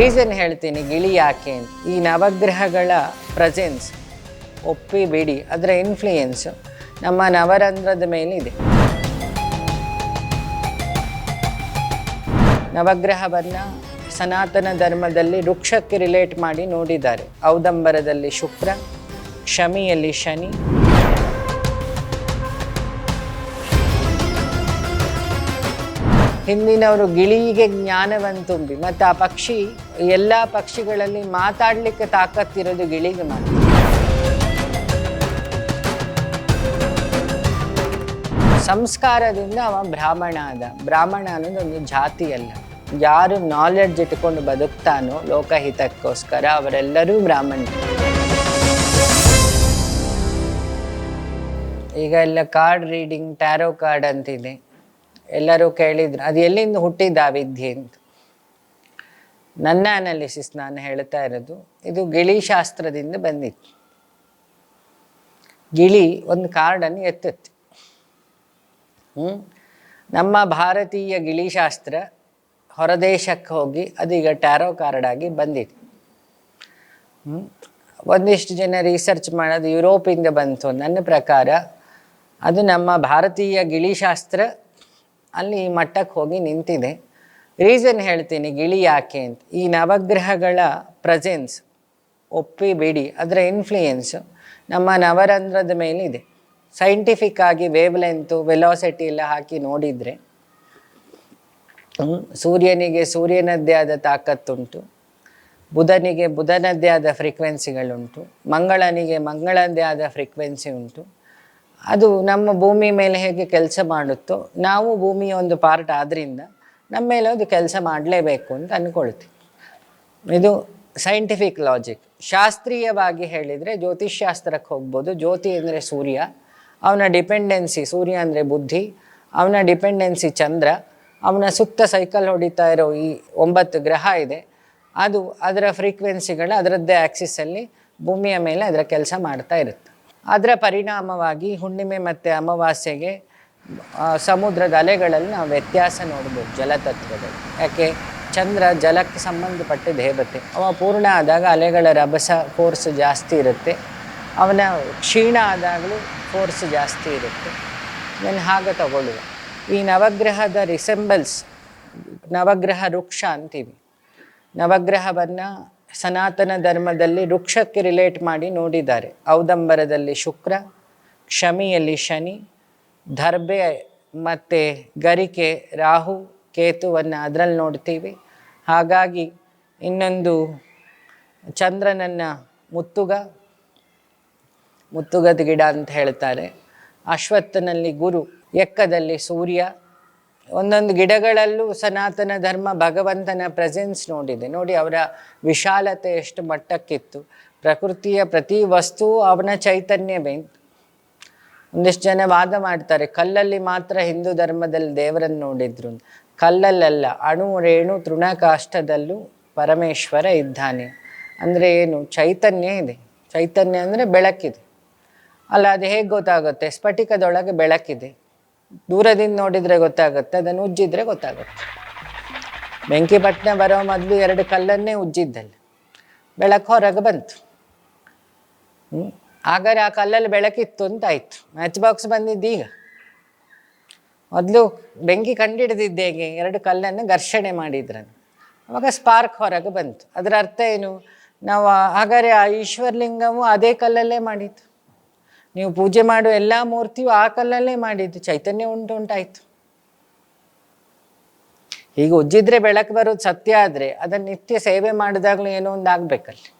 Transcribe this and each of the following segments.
Reason ಹೇಳ್ತೀನಿ, ಗಿಳಿ ಯಾಕೆ ಅಂತ. ಈ ನವಗ್ರಹಗಳ ಪ್ರೆಸೆನ್ಸ್ ಒಪ್ಪಿ ಬಿಡಿ ಅದರ ಇನ್ಫ್ಲೂಯೆನ್ಸ್ ನಮ್ಮ ನವರಂಧ್ರದ ಮೇಲಿದೆ. ನವಗ್ರಹವನ್ನು ಸನಾತನ ಧರ್ಮದಲ್ಲಿ ವೃಕ್ಷಕ್ಕೆ ರಿಲೇಟ್ ಮಾಡಿ ನೋಡಿದ್ದಾರೆ. ಔದಂಬರದಲ್ಲಿ ಶುಕ್ರ, ಶಮಿಯಲ್ಲಿ ಶನಿ. ಹಿಂದಿನವರು ಗಿಳಿಗೆ ಜ್ಞಾನವನ್ನು ತುಂಬಿ, ಮತ್ತು ಆ ಪಕ್ಷಿ ಎಲ್ಲ ಪಕ್ಷಿಗಳಲ್ಲಿ ಮಾತಾಡಲಿಕ್ಕೆ ತಾಕತ್ತಿರೋದು ಗಿಳಿಗೆ ಮಾತ್ರ. ಸಂಸ್ಕಾರದಿಂದ ಅವ ಬ್ರಾಹ್ಮಣ ಆದ. ಬ್ರಾಹ್ಮಣ ಅನ್ನೋದು ಒಂದು ಜಾತಿ ಅಲ್ಲ ಯಾರು ನಾಲೆಡ್ಜ್ ಇಟ್ಕೊಂಡು ಬದುಕ್ತಾನೋ ಲೋಕಹಿತಕ್ಕೋಸ್ಕರ ಅವರೆಲ್ಲರೂ ಬ್ರಾಹ್ಮಣ. ಈಗ ಎಲ್ಲ ಕಾರ್ಡ್ ರೀಡಿಂಗ್ ಟ್ಯಾರೋ ಕಾರ್ಡ್ ಅಂತಿದೆ. ಎಲ್ಲರೂ ಕೇಳಿದ್ರು, ಅದು ಎಲ್ಲಿಂದ ಹುಟ್ಟಿದ ವಿದ್ಯೆ ಅಂತ. ನನ್ನ ಅನಾಲಿಸಿಸ್ ನಾನು ಹೇಳ್ತಾ ಇರೋದು, ಇದು ಗಿಳಿ ಶಾಸ್ತ್ರದಿಂದ ಬಂದಿತ್ತು. ಗಿಳಿ ಒಂದು ಕಾರ್ಡನ್ನು ಎತ್ತುತ್ತೆ. ಹ್ಞೂ ನಮ್ಮ ಭಾರತೀಯ ಗಿಳಿಶಾಸ್ತ್ರ ಹೊರದೇಶಕ್ಕೆ ಹೋಗಿ ಅದೀಗ ಟ್ಯಾರೋ ಕಾರ್ಡ್ ಆಗಿ ಬಂದಿದೆ. ಹ್ಮ್? ಒಂದಿಷ್ಟು ಜನ ರಿಸರ್ಚ್ ಮಾಡೋದು ಯುರೋಪಿಂದ ಬಂತು. ನನ್ನ ಪ್ರಕಾರ ಅದು ನಮ್ಮ ಭಾರತೀಯ ಗಿಳಿಶಾಸ್ತ್ರ ಅಲ್ಲಿ ಮಟ್ಟಕ್ಕೆ ಹೋಗಿ ನಿಂತಿದೆ. ರೀಸನ್ ಹೇಳ್ತೀನಿ, ಗಿಳಿ ಯಾಕೆ ಅಂತ. ಈ ನವಗ್ರಹಗಳ ಪ್ರೆಸೆನ್ಸ್ ಒಪ್ಪಿಬಿಡಿ ಅದರ ಇನ್ಫ್ಲೂಯೆನ್ಸು ನಮ್ಮ ನವರಂಧ್ರದ ಮೇಲಿದೆ. ಸೈಂಟಿಫಿಕ್ ಆಗಿ ವೇವ್ ಲೆಂತು ವೆಲಾಸಿಟಿ ಎಲ್ಲ ಹಾಕಿ ನೋಡಿದರೆ ಸೂರ್ಯನಿಗೆ ಸೂರ್ಯನದ್ದೇ ಆದ ತಾಕತ್ತುಂಟು, ಬುಧನಿಗೆ ಬುಧನದ್ದೇ ಆದ ಫ್ರೀಕ್ವೆನ್ಸಿಗಳುಂಟು ಮಂಗಳನಿಗೆ ಮಂಗಳದ್ದೇ ಆದ ಫ್ರೀಕ್ವೆನ್ಸಿ ಉಂಟು ಅದು ನಮ್ಮ ಭೂಮಿ ಮೇಲೆ ಹೇಗೆ ಕೆಲಸ ಮಾಡುತ್ತೋ, ನಾವು ಭೂಮಿಯ ಒಂದು ಪಾರ್ಟ್ ಆದ್ದರಿಂದ ನಮ್ಮ ಮೇಲೆ ಅದು ಕೆಲಸ ಮಾಡಲೇಬೇಕು ಅಂತ ಅಂದ್ಕೊಳ್ತೀವಿ ಇದು ಸೈಂಟಿಫಿಕ್ ಲಾಜಿಕ್ ಶಾಸ್ತ್ರೀಯವಾಗಿ ಹೇಳಿದರೆ ಜ್ಯೋತಿಷ್ಶಾಸ್ತ್ರಕ್ಕೆ ಹೋಗ್ಬೋದು. ಜ್ಯೋತಿ ಅಂದರೆ ಸೂರ್ಯ, ಅವನ ಡಿಪೆಂಡೆನ್ಸಿ ಸೂರ್ಯ ಅಂದರೆ ಬುದ್ಧಿ, ಅವನ ಡಿಪೆಂಡೆನ್ಸಿ ಚಂದ್ರ, ಅವನ ಸುತ್ತ ಸೈಕಲ್ ಹೊಡಿತಾ ಇರೋ ಈ ಒಂಬತ್ತು ಗ್ರಹ ಇದೆ. ಅದು ಅದರ ಫ್ರೀಕ್ವೆನ್ಸಿಗಳು ಅದರದ್ದೇ ಆ್ಯಕ್ಸಿಸಲ್ಲಿ ಭೂಮಿಯ ಮೇಲೆ ಅದರ ಕೆಲಸ ಮಾಡ್ತಾ ಇರುತ್ತೆ. ಅದರ ಪರಿಣಾಮವಾಗಿ ಹುಣ್ಣಿಮೆ ಮತ್ತು ಅಮಾವಾಸ್ಯೆಗೆ ಸಮುದ್ರದ ಅಲೆಗಳಲ್ಲಿ ನಾವು ವ್ಯತ್ಯಾಸ ನೋಡ್ಬೋದು ಜಲತತ್ವದಲ್ಲಿ. ಯಾಕೆ? ಚಂದ್ರ ಜಲಕ್ಕೆ ಸಂಬಂಧಪಟ್ಟ ದೇವತೆ ಅವ ಪೂರ್ಣ ಆದಾಗ ಅಲೆಗಳ ರಭಸ ಫೋರ್ಸ್ ಜಾಸ್ತಿ ಇರುತ್ತೆ. ಅವನ ಕ್ಷೀಣ ಆದಾಗಲೂ ಫೋರ್ಸ್ ಜಾಸ್ತಿ ಇರುತ್ತೆ. ನಾನು ಹಾಗೆ ತಗೊಳ್ಳುವ. ಈ ನವಗ್ರಹದ ರಿಸೆಂಬಲ್ಸ್ ನವಗ್ರಹ ವೃಕ್ಷ ಅಂತೀವಿ. ನವಗ್ರಹವನ್ನು ಸನಾತನ ಧರ್ಮದಲ್ಲಿ ವೃಕ್ಷಕ್ಕೆ ರಿಲೇಟ್ ಮಾಡಿ ನೋಡಿದ್ದಾರೆ. ಔದಂಬರದಲ್ಲಿ ಶುಕ್ರ, ಕ್ಷಮಿಯಲ್ಲಿ ಶನಿ ದರ್ಬೆ ಮತ್ತು ಗರಿಕೆ, ರಾಹು ಕೇತುವನ್ನು ಅದರಲ್ಲಿ ನೋಡ್ತೀವಿ. ಹಾಗಾಗಿ ಇನ್ನೊಂದು ಚಂದ್ರನನ್ನು ಮುತ್ತುಗ, ಮುತ್ತುಗದ ಗಿಡ ಅಂತ ಹೇಳ್ತಾರೆ. ಅಶ್ವತ್ಥನಲ್ಲಿ ಗುರು, ಎಕ್ಕದಲ್ಲಿ ಸೂರ್ಯ. ಒಂದೊಂದು ಗಿಡಗಳಲ್ಲೂ ಸನಾತನ ಧರ್ಮ ಭಗವಂತನ ಪ್ರೆಸೆನ್ಸ್ ನೋಡಿದೆ. ನೋಡಿ ಅವರ ವಿಶಾಲತೆ ಎಷ್ಟು ಮಟ್ಟಕ್ಕಿತ್ತು. ಪ್ರಕೃತಿಯ ಪ್ರತಿ ವಸ್ತು ಅವನ ಚೈತನ್ಯವೇ. ಒಂದಿಷ್ಟು ಜನ ವಾದ ಮಾಡ್ತಾರೆ, ಕಲ್ಲಲ್ಲಿ ಮಾತ್ರ ಹಿಂದೂ ಧರ್ಮದಲ್ಲಿ ದೇವರನ್ನು ನೋಡಿದ್ರು ಕಲ್ಲಲ್ಲ ಅಣು, ರೇಣು ತೃಣಕಾಷ್ಟದಲ್ಲೂ ಪರಮೇಶ್ವರ ಇದ್ದಾನೆ. ಅಂದರೆ ಏನು, ಚೈತನ್ಯ ಇದೆ. ಚೈತನ್ಯ ಅಂದರೆ ಬೆಳಕಿದೆ. ಅಲ್ಲ, ಅದು ಹೇಗೆ ಗೊತ್ತಾಗುತ್ತೆ? ಸ್ಫಟಿಕದೊಳಗೆ ಬೆಳಕಿದೆ. ದೂರದಿಂದ ನೋಡಿದರೆ ಗೊತ್ತಾಗುತ್ತೆ, ಅದನ್ನು ಉಜ್ಜಿದ್ರೆ ಗೊತ್ತಾಗುತ್ತೆ. ಬೆಂಕಿಪಟ್ಟಣ ಬರೋ ಮೊದಲು ಎರಡು ಕಲ್ಲನ್ನೇ ಉಜ್ಜಿದ್ದಲ್ಲ. ಬೆಳಕು ಹೊರಗೆ ಬಂತು. ಹಾಗಾದ್ರೆ ಆ ಕಲ್ಲಲ್ಲಿ ಬೆಳಕಿತ್ತು ಅಂತ ಆಯ್ತು ಮ್ಯಾಚ್ ಬಾಕ್ಸ್ ಬಂದಿದ್ದೀಗ ಮೊದಲು ಬೆಂಕಿ ಕಂಡಿಡಿದಿದ್ದೆ ಹೇಗೆ? ಎರಡು ಕಲ್ಲನ್ನು ಘರ್ಷಣೆ ಮಾಡಿದ್ರನ್ನು ಅವಾಗ ಸ್ಪಾರ್ಕ್ ಹೊರಗೆ ಬಂತು. ಅದರ ಅರ್ಥ ಏನು? ನಾವು ಹಾಗಾದ್ರೆ ಆ ಈಶ್ವರಲಿಂಗವು ಅದೇ ಕಲ್ಲಲ್ಲೇ ಮಾಡಿದ್ದು. ನೀವು ಪೂಜೆ ಮಾಡುವ ಎಲ್ಲ ಮೂರ್ತಿಯು ಆ ಕಲ್ಲಲ್ಲೇ ಮಾಡಿದ್ದು. ಚೈತನ್ಯ ಉಂಟು ಉಂಟಾಯಿತು. ಈಗ ಉಜ್ಜಿದ್ರೆ ಬೆಳಕು ಬರೋದು ಸತ್ಯ ಆದರೆ ಅದನ್ನು ನಿತ್ಯ ಸೇವೆ ಮಾಡಿದಾಗಲೂ ಏನೋ ಒಂದು ಆಗಬೇಕಲ್ಲಿ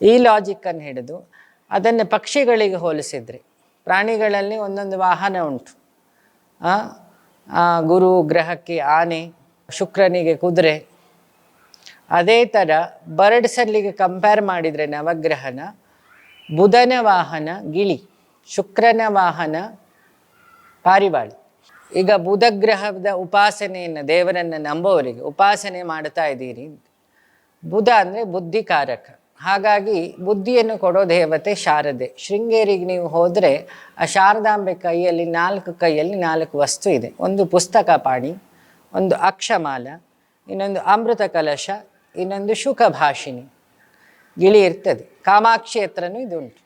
ಈ ಲಾಜಿಕ್ಕನ್ನು ಹಿಡಿದು ಅದನ್ನು ಪಕ್ಷಿಗಳಿಗೆ ಹೋಲಿಸಿದ್ರಿ. ಪ್ರಾಣಿಗಳಲ್ಲಿ ಒಂದೊಂದು ವಾಹನ ಉಂಟು. ಗುರು ಗ್ರಹಕ್ಕೆ ಆನೆ, ಶುಕ್ರನಿಗೆ ಕುದುರೆ. ಅದೇ ಥರ ಬರ್ಡ್ಸಲ್ಲಿಗೆ ಕಂಪೇರ್ ಮಾಡಿದರೆ ನವಗ್ರಹನ ಬುಧನ ವಾಹನ ಗಿಳಿ, ಶುಕ್ರನ ವಾಹನ ಪಾರಿವಾಳಿ. ಈಗ ಬುಧ ಗ್ರಹದ ಉಪಾಸನೆಯನ್ನು ದೇವರನ್ನು ನಂಬುವವರಿಗೆ ಉಪಾಸನೆ ಮಾಡ್ತಾ ಇದ್ದೀರಿ ಬುಧ ಅಂದರೆ ಬುದ್ಧಿಕಾರಕ. ಹಾಗಾಗಿ ಬುದ್ಧಿಯನ್ನು ಕೊಡೋ ದೇವತೆ ಶಾರದೆ. ಶೃಂಗೇರಿಗೆ ನೀವು ಹೋದರೆ ಆ ಶಾರದಾಂಬೆ ಕೈಯಲ್ಲಿ ನಾಲ್ಕು ಕೈಯಲ್ಲಿ ನಾಲ್ಕು ವಸ್ತು ಇದೆ. ಒಂದು ಪುಸ್ತಕ ಪಾಣಿ, ಒಂದು ಅಕ್ಷಮಾಲ, ಇನ್ನೊಂದು ಅಮೃತ ಕಲಶ, ಇನ್ನೊಂದು ಶುಕ ಭಾಷಿಣಿ ಗಿಳಿ ಇರ್ತದೆ. ಕಾಮಾಕ್ಷಿ ಹತ್ರನೂ ಇದು ಉಂಟು.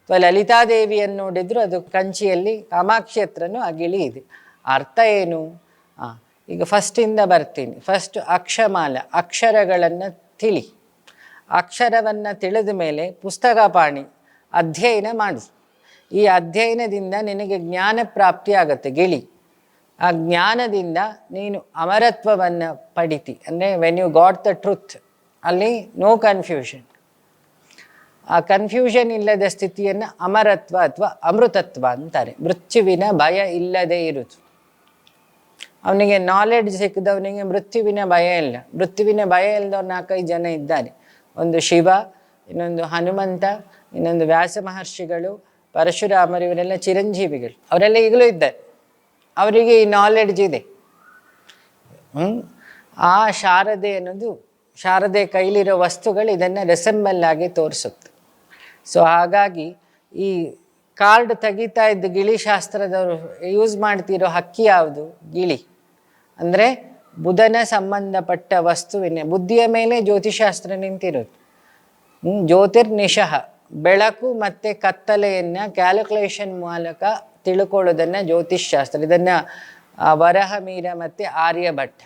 ಅಥವಾ ಲಲಿತಾದೇವಿಯನ್ನು ನೋಡಿದ್ರು ಅದು ಕಂಚಿಯಲ್ಲಿ ಕಾಮಾಕ್ಷಿ ಹತ್ರನೂ ಆ ಗಿಳಿ ಇದೆ. ಅರ್ಥ ಏನು? ಈಗ ಫಸ್ಟಿಂದ ಬರ್ತೀನಿ. ಫಸ್ಟ್ ಅಕ್ಷಮಾಲ, ಅಕ್ಷರಗಳನ್ನು ತಿಳಿ. ಅಕ್ಷರವನ್ನು ತಿಳಿದ ಮೇಲೆ ಪುಸ್ತಕ ಪಾಣಿ ಅಧ್ಯಯನ ಮಾಡು. ಈ ಅಧ್ಯಯನದಿಂದ ನಿನಗೆ ಜ್ಞಾನ ಪ್ರಾಪ್ತಿ ಆಗುತ್ತೆ, ಗಿಳಿ. ಆ ಜ್ಞಾನದಿಂದ ನೀನು ಅಮರತ್ವವನ್ನು ಪಡಿತಿ. ಅಂದರೆ when you got the truth ಅಲ್ಲಿ ನೋ ಕನ್ಫ್ಯೂಷನ್ ಆ ಕನ್ಫ್ಯೂಷನ್ ಇಲ್ಲದ ಸ್ಥಿತಿಯನ್ನು ಅಮರತ್ವ ಅಥವಾ ಅಮೃತತ್ವ ಅಂತಾರೆ. ಮೃತ್ಯುವಿನ ಭಯ ಇಲ್ಲದೆ ಇರುವುದು ಅವನಿಗೆ ನಾಲೆಡ್ಜ್ ಸಿಕ್ಕಿದವನಿಗೆ ಮೃತ್ಯುವಿನ ಭಯ ಇಲ್ಲ. ಮೃತ್ಯುವಿನ ಭಯ ಇಲ್ಲದವ್ರು ನಾಲ್ಕೈದು ಜನ ಇದ್ದಾರೆ. ಒಂದು ಶಿವ, ಇನ್ನೊಂದು ಹನುಮಂತ, ಇನ್ನೊಂದು ವ್ಯಾಸ ಮಹರ್ಷಿಗಳು, ಪರಶುರಾಮರು, ಇವರೆಲ್ಲ ಚಿರಂಜೀವಿಗಳು. ಅವರೆಲ್ಲ ಈಗಲೂ ಇದ್ದಾರೆ. ಅವರಿಗೆ ಈ ನಾಲೆಡ್ಜ್ ಇದೆ? ಆ ಶಾರದೆ ಅನ್ನೋದು, ಶಾರದೆ ಕೈಲಿರೋ ವಸ್ತುಗಳು ಇದನ್ನು ರೆಸೆಂಬಲ್ ಆಗಿ ತೋರಿಸುತ್ತೆ. ಸೊ ಹಾಗಾಗಿ ಈ ಕಾರ್ಡ್ ತೆಗಿತಾ ಇದ್ದ ಗಿಳಿ ಶಾಸ್ತ್ರದವರು ಯೂಸ್ ಮಾಡ್ತಿರೋ ಹಕ್ಕಿ ಯಾವುದು? ಗಿಳಿ. ಅಂದರೆ ಬುಧನ ಸಂಬಂಧಪಟ್ಟ ವಸ್ತುವಿನ ಬುದ್ಧಿಯ ಮೇಲೆ ಜ್ಯೋತಿಶಾಸ್ತ್ರ ನಿಂತಿರುತ್ತೆ ಜ್ಯೋತಿರ್ನಿಶಃ. ಬೆಳಕು ಮತ್ತು ಕತ್ತಲೆಯನ್ನು ಕ್ಯಾಲ್ಕುಲೇಷನ್ ಮೂಲಕ ತಿಳ್ಕೊಳ್ಳೋದನ್ನು ಜ್ಯೋತಿಷ್ಶಾಸ್ತ್ರ ಇದನ್ನು ವರಹ ಮೀರ ಮತ್ತು ಆರ್ಯಭಟ್ಟ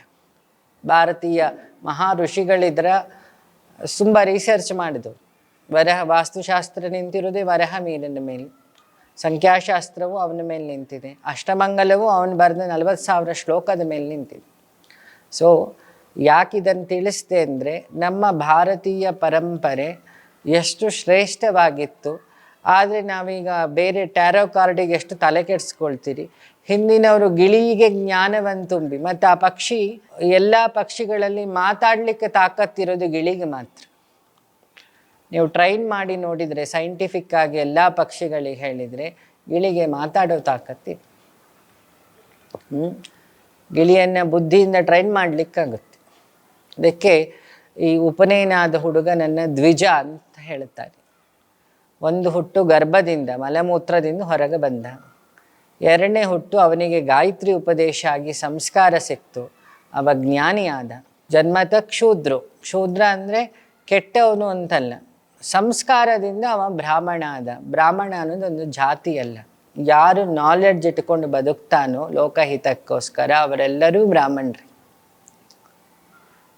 ಭಾರತೀಯ ಮಹಾ ಋಷಿಗಳಿದ್ರ ತುಂಬ ರಿಸರ್ಚ್ ಮಾಡಿದವು ವರಹ, ವಾಸ್ತುಶಾಸ್ತ್ರ ನಿಂತಿರೋದೇ ವರಹ ಮೀರನ ಮೇಲೆ. ಸಂಖ್ಯಾಶಾಸ್ತ್ರವು ಅವನ ಮೇಲೆ ನಿಂತಿದೆ. ಅಷ್ಟಮಂಗಲವು ಅವನು ಬರೆದ ನಲವತ್ತು ಸಾವಿರ ಶ್ಲೋಕದ ಮೇಲೆ ನಿಂತಿದೆ. ಸೊ ಯಾಕಿದನ್ನು ತಿಳಿಸ್ದೆ ಅಂದರೆ ನಮ್ಮ ಭಾರತೀಯ ಪರಂಪರೆ ಎಷ್ಟು ಶ್ರೇಷ್ಠವಾಗಿತ್ತು. ಆದರೆ ನಾವೀಗ ಬೇರೆ ಟ್ಯಾರೋ ಕಾರ್ಡಿಗೆ ಎಷ್ಟು ತಲೆ ಕೆಡಿಸ್ಕೊಳ್ತೀರಿ. ಹಿಂದಿನವರು ಗಿಳಿಗೆ ಜ್ಞಾನವನ್ನು ತುಂಬಿ, ಮತ್ತು ಆ ಪಕ್ಷಿ, ಎಲ್ಲ ಪಕ್ಷಿಗಳಲ್ಲಿ ಮಾತಾಡಲಿಕ್ಕೆ ತಾಕತ್ತಿರೋದು ಗಿಳಿಗೆ ಮಾತ್ರ. ನೀವು ಟ್ರೈನ್ ಮಾಡಿ ನೋಡಿದರೆ ಸೈಂಟಿಫಿಕ್ ಆಗಿ ಎಲ್ಲ ಪಕ್ಷಿಗಳಿಗೆ ಹೇಳಿದರೆ, ಗಿಳಿಗೆ ಮಾತಾಡೋ ತಾಕತ್ತಿ ಹ್ಮ್? ಗಿಳಿಯನ್ನು ಬುದ್ಧಿಯಿಂದ ಟ್ರೈನ್ ಮಾಡಲಿಕ್ಕಾಗುತ್ತೆ. ಅದಕ್ಕೆ ಈ ಉಪನಯನಾದ ಹುಡುಗನನ್ನು ದ್ವಿಜ ಅಂತ ಹೇಳ್ತಾರೆ ಒಂದು ಹುಟ್ಟು ಗರ್ಭದಿಂದ, ಮಲಮೂತ್ರದಿಂದ ಹೊರಗೆ ಬಂದ. ಎರಡನೇ ಹುಟ್ಟು ಅವನಿಗೆ ಗಾಯತ್ರಿ ಉಪದೇಶ ಆಗಿ ಸಂಸ್ಕಾರ ಸಿಕ್ತು. ಅವ ಜ್ಞಾನಿಯಾದ. ಜನ್ಮತ ಕ್ಷೂದ್ರು. ಕ್ಷೂದ್ರ ಅಂದರೆ ಕೆಟ್ಟವನು ಅಂತಲ್ಲ. ಸಂಸ್ಕಾರದಿಂದ ಅವ ಬ್ರಾಹ್ಮಣ ಆದ ಬ್ರಾಹ್ಮಣ ಅನ್ನೋದೊಂದು ಜಾತಿ ಅಲ್ಲ ಯಾರು ನಾಲೆಡ್ಜ್ ಇಟ್ಕೊಂಡು ಬದುಕ್ತಾನೋ ಲೋಕಹಿತಕ್ಕೋಸ್ಕರ ಅವರೆಲ್ಲರೂ ಬ್ರಾಹ್ಮಣರು.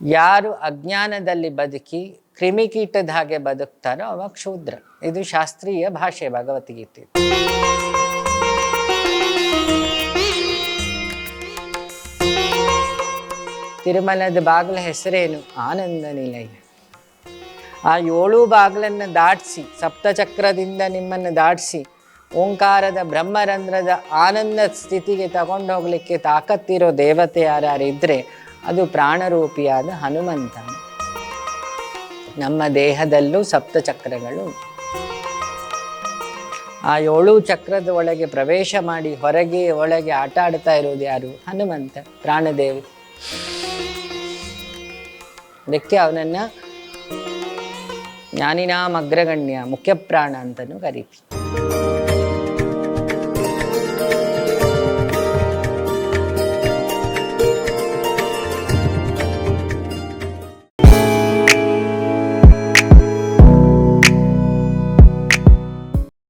ಯಾರು ಅಜ್ಞಾನದಲ್ಲಿ ಬದುಕಿ ಕ್ರಿಮಿಕೀಟದ ಹಾಗೆ ಬದುಕ್ತಾನೋ ಅವ ಕ್ಷೂದ್ರ. ಇದು ಶಾಸ್ತ್ರೀಯ ಭಾಷೆ, ಭಗವದ್ಗೀತೆ. ತಿರುಮಲದ ಬಾಗಿಲ ಹೆಸರೇನು? ಆನಂದ ನಿಲಯ. ಆ ಏಳು ಬಾಗಿಲನ್ನು ದಾಟಿಸಿ, ಸಪ್ತಚಕ್ರದಿಂದ ನಿಮ್ಮನ್ನು ದಾಟಿಸಿ ಓಂಕಾರದ ಬ್ರಹ್ಮರಂಧ್ರದ ಆನಂದ ಸ್ಥಿತಿಗೆ ತಗೊಂಡು ಹೋಗ್ಲಿಕ್ಕೆ ತಾಕತ್ತಿರೋ ದೇವತೆ ಯಾರ್ಯಾರಿದ್ರೆ ಅದು ಪ್ರಾಣರೂಪಿಯಾದ ಹನುಮಂತ ನಮ್ಮ ದೇಹದಲ್ಲೂ ಸಪ್ತ ಚಕ್ರಗಳು ಆ ಏಳು ಚಕ್ರದ ಒಳಗೆ ಪ್ರವೇಶ ಮಾಡಿ ಹೊರಗೆ ಒಳಗೆ ಆಟ ಆಡ್ತಾ ಇರೋದು ಯಾರು? ಹನುಮಂತ, ಪ್ರಾಣದೇವಿ. ಅದಕ್ಕೆ ಅವನನ್ನ ಜ್ಞಾನಿನಾಮ್ ಅಗ್ರಗಣ್ಯ ಮುಖ್ಯ ಪ್ರಾಣ ಅಂತಲೂ